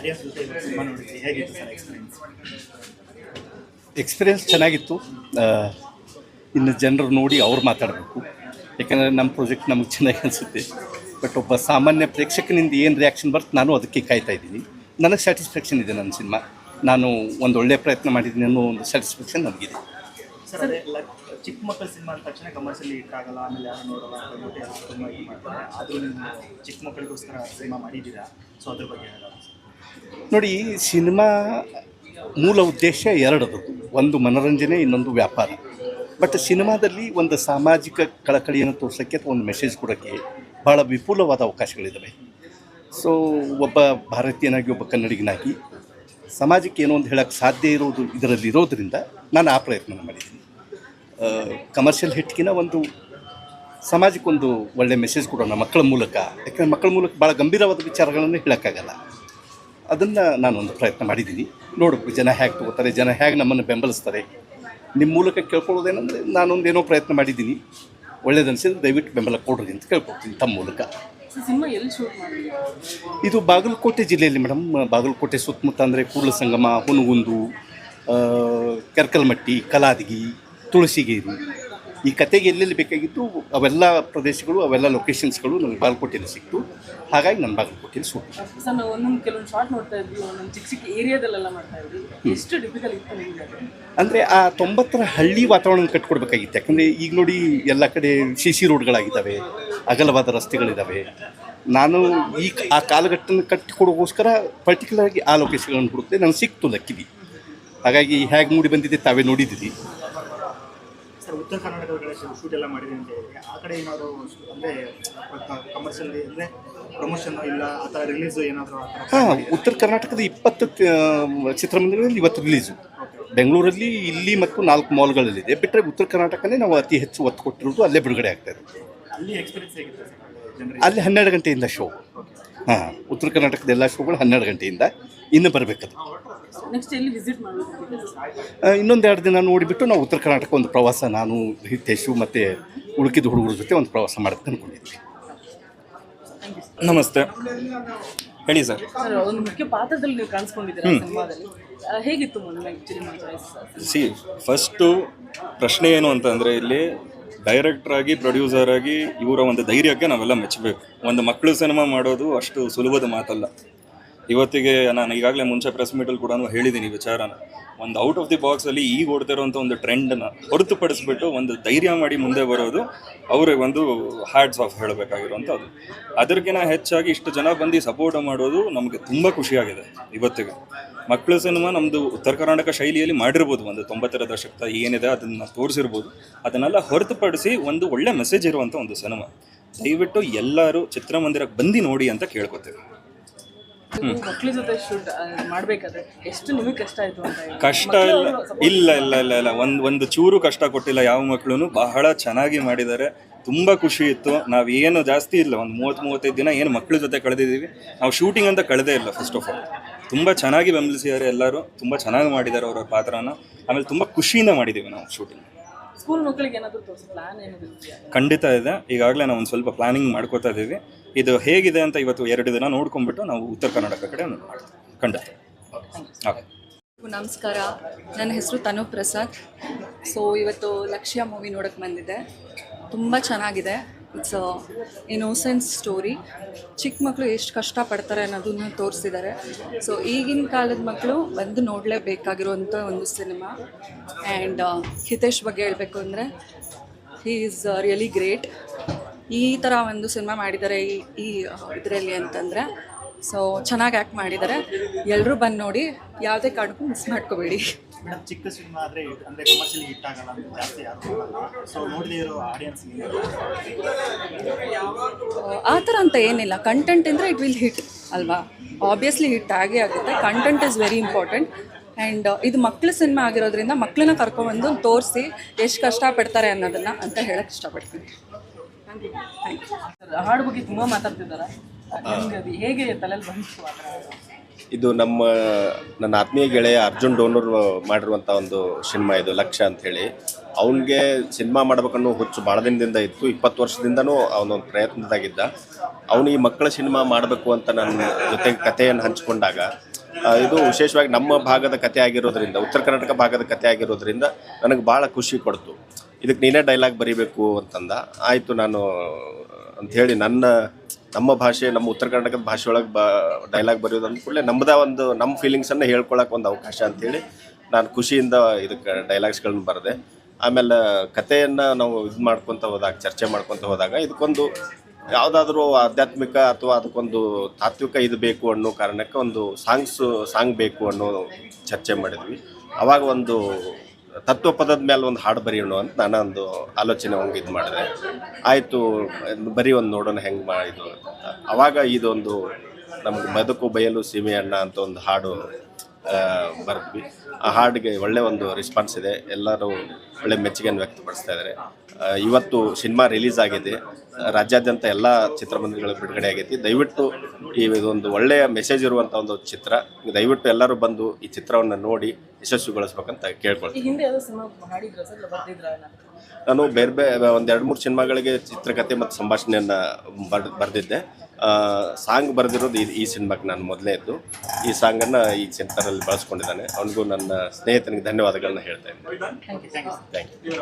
Sir experience ಚೆನ್ನಾಗಿತ್ತು ಇನ್ನು ಜನರು ನೋಡಿ ಅವ್ರು ಮಾತಾಡಬೇಕು. ಯಾಕಂದರೆ ನಮ್ಮ ಪ್ರಾಜೆಕ್ಟ್ ನಮಗೆ ಚೆನ್ನಾಗಿ ಅನಿಸುತ್ತೆ. ಬಟ್ ಒಬ್ಬ ಸಾಮಾನ್ಯ ಪ್ರೇಕ್ಷಕನಿಂದ ಏನು ರಿಯಾಕ್ಷನ್ ಬರುತ್ತೆ ನಾನು ಅದಕ್ಕೆ ಕಾಯ್ತಾ ಇದ್ದೀನಿ. ನನಗೆ ಸ್ಯಾಟಿಸ್ಫ್ಯಾಕ್ಷನ್ ಇದೆ ನನ್ನ ಸಿನಿಮಾ. ನಾನು ಒಂದು ಒಳ್ಳೆಯ ಪ್ರಯತ್ನ ಮಾಡಿದ್ದೀನಿ ಅನ್ನೋ ಒಂದು ಸ್ಯಾಟಿಸ್ಫ್ಯಾಕ್ಷನ್ ನನಗಿದೆ ಸರ್ ಚಿಕ್ಕ ಮಕ್ಕಳ ಸಿನಿಮಾ ಅಂದ ತಕ್ಷಣ ಕಮರ್ಷಿಯಲಿ ಇಟ್ಟಾಗಲ್ಲ ಆಮೇಲೆ ಯಾರು ನೋಡಲ್ಲ ತುಂಬ ಮಾಡ್ತಾರೆ. ಆದರೂ ಚಿಕ್ಕ ಮಕ್ಕಳಿಗೋಸ್ಕರ ಸಿನಿಮಾ ಮಾಡಿದ್ದೀರಾ? ಸೊ ಅದ್ರ ಬಗ್ಗೆ ಹೇಳೋಣ ನೋಡಿ ಸಿನಿಮಾ ಮೂಲ ಉದ್ದೇಶ ಎರಡದು. ಒಂದು ಮನೋರಂಜನೆ, ಇನ್ನೊಂದು ವ್ಯಾಪಾರ. ಬಟ್ ಸಿನಿಮಾದಲ್ಲಿ ಒಂದು ಸಾಮಾಜಿಕ ಕಳಕಳಿಯನ್ನು ತೋರ್ಸೋಕ್ಕೆ ಅಥವಾ ಒಂದು ಮೆಸೇಜ್ ಕೊಡೋಕ್ಕೆ ಭಾಳ ವಿಪುಲವಾದ ಅವಕಾಶಗಳಿದ್ದಾವೆ ಸೊ ಒಬ್ಬ ಭಾರತೀಯನಾಗಿ, ಒಬ್ಬ ಕನ್ನಡಿಗನಾಗಿ ಸಮಾಜಕ್ಕೆ ಏನೋ ಒಂದು ಹೇಳೋಕ್ಕೆ ಸಾಧ್ಯ ಇರೋದು ಇದರಲ್ಲಿ ಇರೋದರಿಂದ ನಾನು ಆ ಪ್ರಯತ್ನ ಮಾಡಿದ್ದೀನಿ. ಕಮರ್ಷಿಯಲ್ ಹಿಟ್ಗಿನ ಒಂದು ಸಮಾಜಕ್ಕೊಂದು ಒಳ್ಳೆ ಮೆಸೇಜ್ ಕೊಡೋಣ ಮಕ್ಕಳ ಮೂಲಕ. ಯಾಕಂದರೆ ಮಕ್ಕಳ ಮೂಲಕ ಭಾಳ ಗಂಭೀರವಾದ ವಿಚಾರಗಳನ್ನು ಹೇಳೋಕ್ಕಾಗಲ್ಲ. ಅದನ್ನು ನಾನೊಂದು ಪ್ರಯತ್ನ ಮಾಡಿದ್ದೀನಿ. ನೋಡಬೇಕು ಜನ ಹೇಗೆ ತಗೋತಾರೆ ಜನ ಹೇಗೆ ನಮ್ಮನ್ನು ಬೆಂಬಲಿಸ್ತಾರೆ. ನಿಮ್ಮ ಮೂಲಕ ಕೇಳ್ಕೊಳ್ಳೋದೇನೆಂದರೆ ನಾನೊಂದು ಏನೋ ಪ್ರಯತ್ನ ಮಾಡಿದ್ದೀನಿ. ಒಳ್ಳೇದನ್ಸಿದ್ರೆ ದಯವಿಟ್ಟು ಬೆಂಬಲ ಕೊಡ್ರಿ ಅಂತ ಕೇಳ್ಕೊಡ್ತೀನಿ ತಮ್ಮ ಮೂಲಕ. ಇದು ಬಾಗಲಕೋಟೆ ಜಿಲ್ಲೆಯಲ್ಲಿ ಮೇಡಮ್. ಬಾಗಲಕೋಟೆ ಸುತ್ತಮುತ್ತ ಅಂದರೆ ಕೂಡಲ ಸಂಗಮ ಹುನಗುಂದು ಕೆರ್ಕಲ್ಮಟ್ಟಿ ಕಲಾದಗಿ ತುಳಸಿಗೇರಿ. ಈ ಕತೆಗೆ ಎಲ್ಲೆಲ್ಲಿ ಬೇಕಾಗಿತ್ತು ಅವೆಲ್ಲ ಪ್ರದೇಶಗಳು ಅವೆಲ್ಲ ಲೊಕೇಶನ್ಸ್ಗಳು ನಮಗೆ ಬಾಗಲಕೋಟೆಯಲ್ಲಿ ಸಿಕ್ತು. ಹಾಗಾಗಿ ನನ್ನ ಬಾಗಲಕೋಟೆಯಲ್ಲಿ ಶೂಟ್ ಸರ್ ನಾವು ಒಂದೊಂದು ಕೆಲವೊಂದು ಶಾರ್ಟ್ ನೋಡ್ತಾ ಇದ್ವಿ ಒಂದೊಂದು ಚಿಕ್ಕ ಚಿಕ್ಕ ಏರಿಯಾದಲ್ಲೆಲ್ಲ ಮಾಡ್ತಾ ಇದ್ವಿ. ಎಷ್ಟು ಡಿಫಿಕಲ್ಟ್ ಇತ್ತು ನಿಮಗೆ ಅಂದರೆ ಆ ತೊಂಬತ್ತರ ಹಳ್ಳಿ ವಾತಾವರಣ ಕಟ್ಕೊಡ್ಬೇಕಾಗಿತ್ತು. ಯಾಕಂದರೆ ಈಗ ನೋಡಿ ಎಲ್ಲ ಕಡೆ ಸಿ ಸಿ ರೋಡ್ಗಳಾಗಿದ್ದಾವೆ ಅಗಲವಾದ ರಸ್ತೆಗಳಿದ್ದಾವೆ ನಾನು ಈ ಆ ಕಾಲಘಟ್ಟನ ಕಟ್ಟಿಕೊಡೋಗೋಸ್ಕರ ಪರ್ಟಿಕ್ಯುಲರ್ ಆಗಿ ಆ ಲೊಕೇಶನ್ಗಳನ್ನು ಹುಡುಕ್ತೆ ನಾನು ಸಿಕ್ತು ಲಕ್ಕಿದಿ. ಹಾಗಾಗಿ ಹೇಗೆ ಮೂಡಿ ಬಂದಿದೆ ತಾವೇ ನೋಡಿದ್ದೀವಿ ಸರ್ ಉತ್ತರ ಕರ್ನಾಟಕದ ಕಡೆ ಶೂಟ್ ಎಲ್ಲ ಮಾಡಿದೆ ಅಂತ ಹೇಳಿ ಆ ಕಡೆ ಏನಾದರೂ ಅಂದರೆ ಕಮರ್ಷಿಯಲ್ ಅಂದರೆ ಪ್ರಮೋಷನ್ ಇಲ್ಲ ಅಥವಾ ರಿಲೀಸ್ ಏನಾದರೂ ಹಾಂ ಉತ್ತರ ಕರ್ನಾಟಕದ ಇಪ್ಪತ್ತು ಚಿತ್ರಮಂದಿರಗಳಲ್ಲಿ ಇವತ್ತು ರಿಲೀಸು ಬೆಂಗಳೂರಲ್ಲಿ ಇಲ್ಲಿ ಮತ್ತು ನಾಲ್ಕು ಮಾಲ್ಗಳಲ್ಲಿದೆ ಬಿಟ್ಟರೆ ಉತ್ತರ ಕರ್ನಾಟಕನೇ ನಾವು ಅತಿ ಹೆಚ್ಚು ಒತ್ತು ಕೊಟ್ಟಿರೋದು ಅಲ್ಲೇ ಬಿಡುಗಡೆ ಆಗ್ತಾ ಇದೆ ಅಲ್ಲಿ ಎಕ್ಸ್ಪೀರಿಯನ್ಸ್ ಹೇಗಿತ್ತು ಸರ್ ಅಲ್ಲಿ ಹನ್ನೆರಡು ಗಂಟೆಯಿಂದ ಶೋ ಹಾಂ ಉತ್ತರ ಕರ್ನಾಟಕದ ಎಲ್ಲ ಶೋಗಳು ಹನ್ನೆರಡು ಗಂಟೆಯಿಂದ ಇನ್ನು ಬರಬೇಕದು. ನೆಕ್ಸ್ಟ್ ಎಲ್ಲಿ ವಿಸಿಟ್ ಮಾಡಬೇಕು ಇನ್ನೊಂದು ಎರಡು ದಿನ ನೋಡಿಬಿಟ್ಟು ನಾವು ಉತ್ತರ ಕರ್ನಾಟಕ ಒಂದು ಪ್ರವಾಸ ನಾನು ಹಿತೇಶು ಮತ್ತು ಉಳುಕಿದ ಹುಡುಗರ ಜೊತೆ ಒಂದು ಪ್ರವಾಸ ಮಾಡಕ್ಕೆ ಅಂದ್ಕೊಂಡಿದ್ವಿ ನಮಸ್ತೆ. ಹೇಳಿ ಸರ್. ಸರ್ ಒಂದು ಮುಖ್ಯ ಪಾತ್ರದಲ್ಲಿ ನೀವು ಕಾಣಿಸ್ಕೊಂಡಿದ್ದೀರಾ ಸಿನಿಮಾದಲ್ಲಿ? ಆ, ಹೇಗಿತ್ತು ಮೊದಲು ಸಿ ಫಸ್ಟು ಪ್ರಶ್ನೆ ಏನು ಅಂತಂದರೆ ಇಲ್ಲಿ ಡೈರೆಕ್ಟರ್ ಆಗಿ ಪ್ರೊಡ್ಯೂಸರ್ ಆಗಿ ಇವರ ಒಂದು ಧೈರ್ಯಕ್ಕೆ ನಾವೆಲ್ಲ ಮೆಚ್ಚಬೇಕು. ಒಂದು ಮಕ್ಕಳು ಸಿನಿಮಾ ಮಾಡೋದು ಅಷ್ಟು ಸುಲಭದ ಮಾತಲ್ಲ. ಇವತ್ತಿಗೆ ನಾನು ಈಗಾಗಲೇ ಮುಂಚೆ ಪ್ರೆಸ್ ಮೀಟಲ್ಲಿ ಕೂಡ ಹೇಳಿದ್ದೀನಿ ವಿಚಾರನ. ಒಂದು ಔಟ್ ಆಫ್ ದಿ ಬಾಕ್ಸಲ್ಲಿ ಈಗ ಓಡ್ತಿರೋಂಥ ಒಂದು ಟ್ರೆಂಡನ್ನ ಹೊರತುಪಡಿಸ್ಬಿಟ್ಟು ಒಂದು ಧೈರ್ಯ ಮಾಡಿ ಮುಂದೆ ಬರೋದು ಅವ್ರಿಗೆ ಒಂದು ಹ್ಯಾಡ್ಸ್ ಆಫ್ ಹೇಳಬೇಕಾಗಿರುವಂಥದ್ದು. ಅದಕ್ಕಿಂತ ಹೆಚ್ಚಾಗಿ ಇಷ್ಟು ಜನ ಬಂದು ಸಪೋರ್ಟ್ ಮಾಡೋದು ನಮಗೆ ತುಂಬ ಖುಷಿಯಾಗಿದೆ ಇವತ್ತಿಗೆ. ಮಕ್ಕಳ ಸಿನಿಮಾ ನಮ್ಮದು ಉತ್ತರ ಕರ್ನಾಟಕ ಶೈಲಿಯಲ್ಲಿ ಮಾಡಿರ್ಬೋದು, ಒಂದು ತೊಂಬತ್ತರ ದಶಕದ ಏನಿದೆ ಅದನ್ನು ತೋರಿಸಿರ್ಬೋದು. ಅದನ್ನೆಲ್ಲ ಹೊರತುಪಡಿಸಿ ಒಂದು ಒಳ್ಳೆ ಮೆಸೇಜ್ ಇರುವಂಥ ಒಂದು ಸಿನಿಮಾ ದಯವಿಟ್ಟು ಎಲ್ಲರೂ ಚಿತ್ರಮಂದಿರಕ್ಕೆ ಬಂದು ನೋಡಿ ಅಂತ ಕೇಳ್ಕೊತೀವಿ. ಮಕ್ಳ ಜೊತೆ ಶೂಟ್ ಮಾಡಬೇಕಾದ್ರೆ ಎಷ್ಟು ನಿಮಗೆ ಕಷ್ಟ ಆಯ್ತು ಅಂತ ಕಷ್ಟ ಇಲ್ಲ ಇಲ್ಲ ಇಲ್ಲ ಇಲ್ಲ ಇಲ್ಲ. ಒಂದು ಒಂದು ಚೂರು ಕಷ್ಟ ಕೊಟ್ಟಿಲ್ಲ ಯಾವ ಮಕ್ಕಳು ಬಹಳ ಚೆನ್ನಾಗಿ ಮಾಡಿದ್ದಾರೆ. ತುಂಬ ಖುಷಿ ಇತ್ತು. ನಾವು ಏನು ಜಾಸ್ತಿ ಇಲ್ಲ. ಒಂದು ಮೂವತ್ತು ಮೂವತ್ತೈದು ದಿನ ಏನು ಮಕ್ಕಳ ಜೊತೆ ಕಳೆದಿದ್ದೀವಿ. ನಾವು ಶೂಟಿಂಗ್ ಅಂತ ಕಳೆದೇ ಇಲ್ಲ ಫಸ್ಟ್ ಆಫ್ ಆಲ್ ತುಂಬ ಚೆನ್ನಾಗಿ ಬೆಂಬಲಿಸಿದ್ದಾರೆ ಎಲ್ಲರೂ. ತುಂಬ ಚೆನ್ನಾಗಿ ಮಾಡಿದ್ದಾರೆ ಅವರ ಪಾತ್ರನ. ಆಮೇಲೆ ತುಂಬ ಖುಷಿಯಿಂದ ಮಾಡಿದ್ದೀವಿ ನಾವು ಶೂಟಿಂಗ್ ಸ್ಕೂಲ್ ಮಕ್ಕಳಿಗೆ ಏನಾದರೂ ತೋರಿಸಿ ಪ್ಲಾನ್ ಏನಾದರೂ ಇದೆಯಾ? ಖಂಡಿತ ಇದೆ. ಈಗಾಗಲೇ ನಾವು ಒಂದು ಸ್ವಲ್ಪ ಪ್ಲಾನಿಂಗ್ ಮಾಡ್ಕೋತಾ ಇದ್ದೀವಿ. ಇದು ಹೇಗಿದೆ ಅಂತ ಇವತ್ತು ಎರಡು ದಿನ ನೋಡ್ಕೊಂಡ್ಬಿಟ್ಟು ನಾವು ಉತ್ತರ ಕರ್ನಾಟಕ ಕಡೆ ಖಂಡಿತ ಓಕೆ. ನಮಸ್ಕಾರ. ನನ್ನ ಹೆಸರು ತನು ಪ್ರಸಾದ್. ಸೊ ಇವತ್ತು ಲಕ್ಷ್ಯ ಮೂವಿ ನೋಡೋಕ್ಕೆ ಬಂದಿದ್ದೆ. ತುಂಬ ಚೆನ್ನಾಗಿದೆ. ಇಟ್ಸ್ ಇನೋಸೆನ್ಸ್ ಸ್ಟೋರಿ ಚಿಕ್ಕ ಮಕ್ಕಳು ಎಷ್ಟು ಕಷ್ಟಪಡ್ತಾರೆ ಅನ್ನೋದನ್ನು ತೋರಿಸಿದ್ದಾರೆ. ಸೊ ಈಗಿನ ಕಾಲದ ಮಕ್ಕಳು ಬಂದು ನೋಡಲೇಬೇಕಾಗಿರುವಂಥ ಒಂದು ಸಿನಿಮಾ ಆ್ಯಂಡ್ ಹಿತೇಶ್ ಬಗ್ಗೆ ಹೇಳಬೇಕು ಅಂದರೆ ಹೀ ಈಸ್ ರಿಯಲಿ ಗ್ರೇಟ್ ಈ ಥರ ಒಂದು ಸಿನಿಮಾ ಮಾಡಿದ್ದಾರೆ ಈ ಈ ಇದರಲ್ಲಿ ಅಂತಂದರೆ. ಸೊ ಚೆನ್ನಾಗಿ ಆ್ಯಕ್ಟ್ ಮಾಡಿದ್ದಾರೆ. ಎಲ್ಲರೂ ಬಂದು ನೋಡಿ ಯಾವುದೇ ಕಾರಣಕ್ಕೂ ಮಿಸ್ ಮಾಡ್ಕೋಬೇಡಿ. ಮೇಡಮ್ ಚಿಕ್ಕ ಸಿನಿಮಾ ಆದರೆ ಅಂದರೆ ಕಮರ್ಷಿಯಲಿ ಹಿಟ್ ಆಗಲ್ಲ ಅಂತ ಜಾಸ್ತಿ ಯಾರು ಸೊ ನೋಡದೇ ಇರೋ ಆಡಿಯನ್ಸ್ ಆ ಥರ ಅಂತ ಏನಿಲ್ಲ. ಕಂಟೆಂಟ್ ಅಂದರೆ ಇಟ್ ವಿಲ್ ಹಿಟ್ ಅಲ್ವಾ? ಆಬ್ವಿಯಸ್ಲಿ ಹಿಟ್ ಆಗೇ ಆಗುತ್ತೆ. Content is very important and ಇದು ಮಕ್ಳ ಸಿನಿಮಾ ಆಗಿರೋದ್ರಿಂದ ಮಕ್ಕಳನ್ನ ಕರ್ಕೊಂಡ್ಬಂದು ತೋರಿಸಿ ಎಷ್ಟು ಕಷ್ಟಪಡ್ತಾರೆ ಅನ್ನೋದನ್ನು ಅಂತ ಹೇಳಕ್ಕೆ ಇಷ್ಟಪಡ್ತೀನಿ. ಹಾಡು ಬಗ್ಗೆ ತುಂಬಾ ಮಾತಾಡ್ತಿದ್ದಾರ? ಹೇಗೆ ತಲೆಯಲ್ಲಿ ಬಂತು ಇದು ನಮ್ಮ ನನ್ನ ಆತ್ಮೀಯ ಗೆಳೆಯ ಅರ್ಜುನ್ ಡೋನರ್ ಮಾಡಿರುವಂಥ ಒಂದು ಸಿನಿಮಾ ಇದು ಲಕ್ಷ್ಯ ಅಂಥೇಳಿ. ಅವನಿಗೆ ಸಿನಿಮಾ ಮಾಡ್ಬೇಕನ್ನೋ ಹುಚ್ಚು ಭಾಳ ದಿನದಿಂದ ಇತ್ತು ಇಪ್ಪತ್ತು ವರ್ಷದಿಂದನೂ ಅವನೊಂದು ಪ್ರಯತ್ನದಾಗಿದ್ದ. ಅವನು ಈ ಮಕ್ಕಳ ಸಿನಿಮಾ ಮಾಡಬೇಕು ಅಂತ ನನ್ನ ಜೊತೆಗೆ ಕಥೆಯನ್ನು ಹಂಚಿಕೊಂಡಾಗ ಇದು ವಿಶೇಷವಾಗಿ ನಮ್ಮ ಭಾಗದ ಕಥೆ ಆಗಿರೋದ್ರಿಂದ ಉತ್ತರ ಕರ್ನಾಟಕ ಭಾಗದ ಕತೆ ಆಗಿರೋದ್ರಿಂದ ನನಗೆ ಭಾಳ ಖುಷಿ ಕೊಡ್ತು. ಇದಕ್ಕೆ ನೀನೇ ಡೈಲಾಗ್ ಬರೀಬೇಕು ಅಂತಂದ. ಆಯಿತು ನಾನು ಅಂಥೇಳಿ ನನ್ನ, ನಮ್ಮ ಭಾಷೆ, ನಮ್ಮ ಉತ್ತರ ಕರ್ನಾಟಕದ ಭಾಷೆ ಒಳಗೆ ಬ ಡೈಲಾಗ್ ಬರೆಯೋದು ಅಂದ್ಕೂಡಲೇ ಕೂಡಲೇ ನಮ್ಮದ ಒಂದು, ನಮ್ಮ ಫೀಲಿಂಗ್ಸನ್ನು ಹೇಳ್ಕೊಳಕ್ಕೆ ಒಂದು ಅವಕಾಶ ಅಂಥೇಳಿ ನಾನು ಖುಷಿಯಿಂದ ಇದಕ್ಕೆ ಡೈಲಾಗ್ಸ್ಗಳನ್ನ ಬರೆದೆ. ಆಮೇಲೆ ಕಥೆಯನ್ನು ನಾವು ಇದು ಮಾಡ್ಕೊತ ಹೋದಾಗ, ಚರ್ಚೆ ಮಾಡ್ಕೊತ ಹೋದಾಗ ಇದಕ್ಕೊಂದು ಯಾವುದಾದ್ರೂ ಆಧ್ಯಾತ್ಮಿಕ ಅಥವಾ ಅದಕ್ಕೊಂದು ತಾತ್ವಿಕ ಇದು ಬೇಕು ಅನ್ನೋ ಕಾರಣಕ್ಕೆ ಒಂದು ಸಾಂಗ್ಸು ಸಾಂಗ್ ಬೇಕು ಅನ್ನೋ ಚರ್ಚೆ ಮಾಡಿದ್ವಿ. ಅವಾಗ ಒಂದು ತತ್ವ ಪದದ ಮೇಲೆ ಒಂದು ಹಾಡು ಬರೆಯೋಣ ಅಂತ ನಾನು ಒಂದು ಆಲೋಚನೆ ಹಂಗೆ ಇದು ಮಾಡಿದೆ. ಆಯಿತು ಬರೀ ಒಂದು ನೋಡೋಣ ಹೆಂಗೆ ಮಾಡಿದ್ದು ಅಂತ. ಅವಾಗ ಇದೊಂದು ನಮ್ಗೆ ಬದುಕು ಬಯಲು ಸೀಮೆ ಅಣ್ಣ ಅಂತ ಒಂದು ಹಾಡು ಬರ್ತೀವಿ ಆ ಹಾಡಿಗೆ ಒಳ್ಳೆ ಒಂದು ರೆಸ್ಪಾನ್ಸ್ ಇದೆ. ಎಲ್ಲರೂ ಒಳ್ಳೆ ಮೆಚ್ಚುಗೆಯನ್ನು ವ್ಯಕ್ತಪಡಿಸ್ತಾ ಇದ್ದಾರೆ ಇವತ್ತು ಸಿನಿಮಾ ರಿಲೀಸ್ ಆಗಿದೆ. ರಾಜ್ಯಾದ್ಯಂತ ಎಲ್ಲ ಚಿತ್ರಮಂದಿರಗಳು ಬಿಡುಗಡೆ ಆಗೈತಿ. ದಯವಿಟ್ಟು ಈ ಒಂದು ಒಳ್ಳೆಯ ಮೆಸೇಜ್ ಇರುವಂಥ ಒಂದು ಚಿತ್ರ. ದಯವಿಟ್ಟು ಎಲ್ಲರೂ ಬಂದು ಈ ಚಿತ್ರವನ್ನು ನೋಡಿ ಯಶಸ್ವಿಗೊಳಿಸ್ಬೇಕಂತ ಕೇಳ್ಕೊಳ್ತೀನಿ. ಈ ಹಿಂದೆ ಯಾವುದೋ ಸಿನಿಮಾ ಮಾಡಿದ್ರ ಸರ್? ಬರ್ದಿದ್ರ ನಾನು ಬೇರೆ ಬೇರೆ ಒಂದು ಎರಡು ಮೂರು ಸಿನಿಮಾಗಳಿಗೆ ಚಿತ್ರಕಥೆ ಮತ್ತು ಸಂಭಾಷಣೆಯನ್ನು ಬರ್ ಬರೆದಿದ್ದೆ. ಸಾಂಗ್ ಬರೆದಿರೋದು ಈ ಈ ಸಿನಿಮಾಕ್ಕೆ ನಾನು ಮೊದಲೇ ಇದ್ದು. ಈ ಸಾಂಗನ್ನು ಈ ಚಿತ್ರದಲ್ಲಿ ಬಳಸ್ಕೊಂಡಿದ್ದಾನೆ. ಅವನಿಗೂ ನನ್ನ ಸ್ನೇಹಿತನಿಗೆ ಧನ್ಯವಾದಗಳನ್ನ ಹೇಳ್ತಾ ಇದ್ದೀನಿ. Thank you